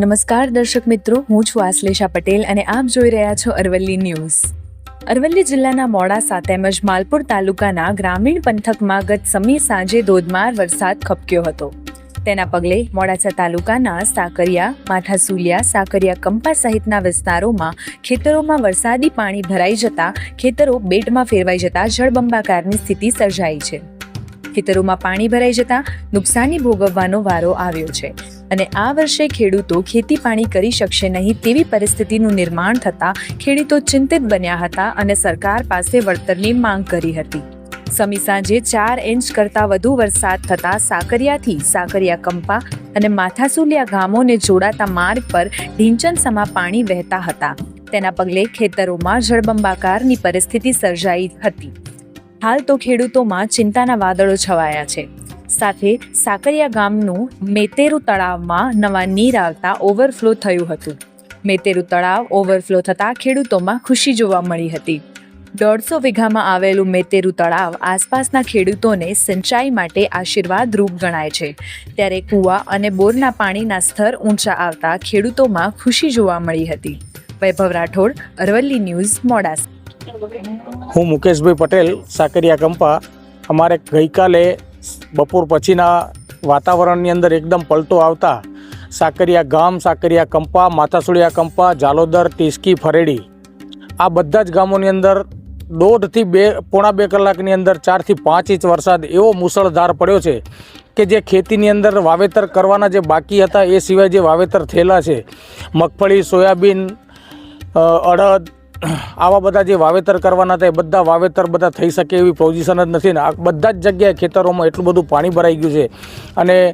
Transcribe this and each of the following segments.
નમસ્કાર દર્શક મિત્રો, હું છું આશ્લેષા પટેલ અને આપ જોઈ રહ્યા છો અરવલ્લી ન્યૂઝ. અરવલ્લી જિલ્લાના મોડાસા તેમજ માલપુર તાલુકાના ગ્રામીણ પંથકમાં ગત સમી સાંજે ધોધમાર વરસાદ ખપક્યો હતો. તેના પગલે મોડાસા તાલુકાના સાકરિયા, માઠાસુલિયા, સાકરિયા કંપા સહિતના વિસ્તારોમાં ખેતરોમાં વરસાદી પાણી ભરાઈ જતા ખેતરો બેટમાં ફેરવાઈ જતા જળબંબાકારની સ્થિતિ સર્જાઈ છે. ખેતરોમાં પાણી ભરાઈ જતા નુકસાની ભોગવવાનો વારો આવ્યો છે. અને આ વર્ષે ખેડૂતો ખેતી પાણી કરી શકશે નહીં તેવી પરિસ્થિતિનું નિર્માણ થતાં ખેડૂતો ચિંતિત બન્યા હતા અને સરકાર પાસે વળતરની માંગ કરી હતી. સમી સાંજે ચાર ઇંચ કરતાં વધુ વરસાદ થતાં સાકરિયાથી સાકરિયા કંપા અને માથાસુલિયા ગામોને જોડાતા માર્ગ પર ઢીંચન સમા પાણી વહેતા હતા. તેના પગલે ખેતરોમાં જળબંબાકારની પરિસ્થિતિ સર્જાઈ હતી. હાલ તો ખેડૂતોમાં ચિંતાના વાદળો છવાયા છે. સાથે સાકરિયા ગામનું મેતેરુ તળાવમાં નવા નીર આવતા ઓવરફ્લો થયું હતું. મેતેરુ તળાવ ઓવરફ્લો થતાં ખેડૂતોમાં ખુશી જોવા મળી હતી. દોઢસો વીઘામાં આવેલું મેતેરુ તળાવ આસપાસના ખેડૂતોને સિંચાઈ માટે આશીર્વાદરૂપ ગણાય છે. ત્યારે કૂવા અને બોરના પાણીના સ્તર ઊંચા આવતા ખેડૂતોમાં ખુશી જોવા મળી હતી. વૈભવ રાઠોડ, અરવલ્લી ન્યૂઝ, મોડાસા. હું મુકેશભાઈ પટેલ, સાકરિયા કંપા. અમારે ગઈકાલે બપોર પછીના વાતાવરણની અંદર એકદમ પલટો આવતા સાકરિયા ગામ, સાકરિયા કંપા, માથાસુળિયા કંપા, જાલોદર, ટીસકી, ફરેડી. આ બધા જ ગામોની અંદર દોઢથી બે, પોણા બે કલાકની અંદર ચારથી પાંચ ઇંચ વરસાદ એવો મુસળધાર પડ્યો છે કે જે ખેતીની અંદર વાવેતર કરવાના જે બાકી હતા એ સિવાય જે વાવેતર થયેલા છે. મગફળી, સોયાબીન અડદ આવા બધા જે વાવેતર કરવાના હતા, એ બધા વાવેતર બધા થઈ શકે એવી પોઝિશન જ નથી ને. આ બધા જ જગ્યાએ ખેતરોમાં એટલું બધું પાણી ભરાઈ ગયું છે. અને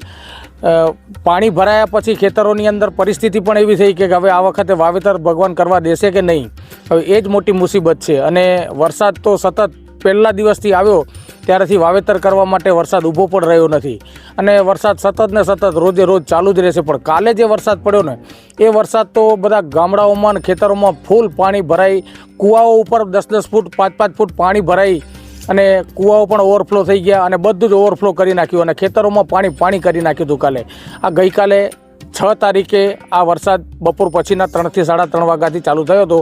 પાણી ભરાયા પછી ખેતરોની અંદર પરિસ્થિતિ પણ એવી થઈ કે હવે આ વખતે વાવેતર ભગવાન કરવા દેશે કે નહીં? હવે એ જ મોટી મુસીબત છે. અને વરસાદ તો સતત પહેલા દિવસથી આવ્યો. ત્યારથી વાવેતર કરવા માટે વરસાદ ઊભો પણ રહ્યો નથી. અને વરસાદ સતત ને સતત રોજે રોજ ચાલુ જ રહેશે. પણ કાલે જે વરસાદ પડ્યો ને, એ વરસાદ તો બધા ગામડાઓમાં અને ખેતરોમાં ફૂલ પાણી ભરાઈ, કૂવાઓ ઉપર દસ દસ ફૂટ, પાંચ પાંચ ફૂટ પાણી ભરાઈ અને કૂવાઓ પણ ઓવરફ્લો થઈ ગયા અને બધું જ ઓવરફ્લો કરી નાખ્યું અને ખેતરોમાં પાણી પાણી કરી નાખ્યું હતું કાલે. આ ગઈકાલે છ તારીખે આ વરસાદ બપોર પછીના ત્રણથી સાડા ત્રણ વાગ્યાથી ચાલુ થયો હતો.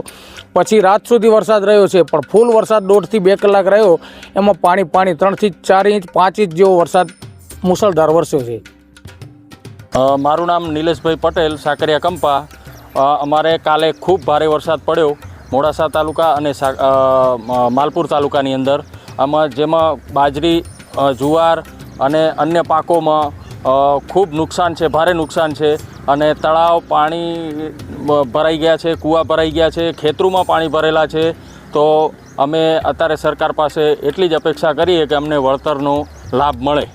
પછી રાત સુધી વરસાદ રહ્યો છે, પણ ફૂલ વરસાદ દોઢથી બે કલાક રહ્યો. એમાં પાણી પાણી ત્રણથી ચાર ઇંચ, પાંચ ઇંચ જેવો વરસાદ મુસળધાર વરસ્યો છે. મારું નામ નિલેશભાઈ પટેલ, સાકરિયા કંપા. અમારે કાલે ખૂબ ભારે વરસાદ પડ્યો મોડાસા તાલુકા અને માલપુર તાલુકાની અંદર. આમાં જેમાં બાજરી જુવાર અને અન્ય પાકોમાં ખૂબ નુકસાન છે, ભારે નુકસાન છે અને તળાવ પાણી ભરાઈ ગયા છે, કૂવા ભરાઈ ગયા છે, ખેતરોમાં પાણી ભરેલા છે. તો અમે અત્યારે સરકાર પાસે એટલી જ અપેક્ષા કરીએ કે અમને વળતરનો લાભ મળે.